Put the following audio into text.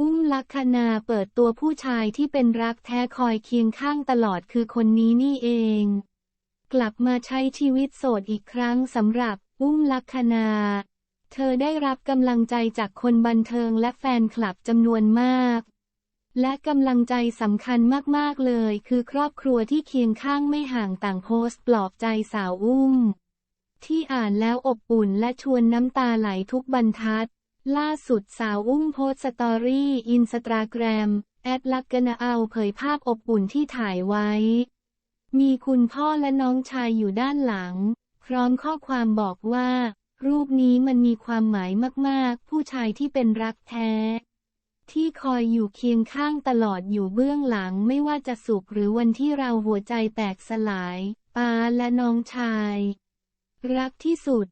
อุ้มลักษณาเปิดตัวผู้ชายที่เป็นรักแท้คอยเคียงข้างตลอดคือคนนี้นี่เอง กลับมาใช้ชีวิตโสดอีกครั้งสำหรับอุ้มลักษณาเธอได้รับกำลังใจจากคนบันเทิงและแฟนคลับจำนวนมาก และกำลังใจสำคัญมากๆเลย คือครอบครัวที่เคียงข้างไม่ห่างต่างโพสต์ปลอบใจสาวอุ้ม ที่อ่านแล้วอบอุ่นและชวนน้ำตาไหลทุกบรรทัด ล่าสุดสาวอุ้มโพสต์สตอรี่อินสตาแกรม แอดลักกนาเอาเผยภาพอบอุ่นที่ถ่ายไว้ มีคุณพ่อและน้องชายอยู่ด้านหลัง พร้อมข้อความบอกว่า รูปนี้มันมีความหมายมากๆ ผู้ชายที่เป็นรักแท้ ที่คอยอยู่เคียงข้างตลอดอยู่เบื้องหลังไม่ว่าจะสุขหรือวันที่เราหัวใจแตกสลายป้าและน้องชาย รักที่สุด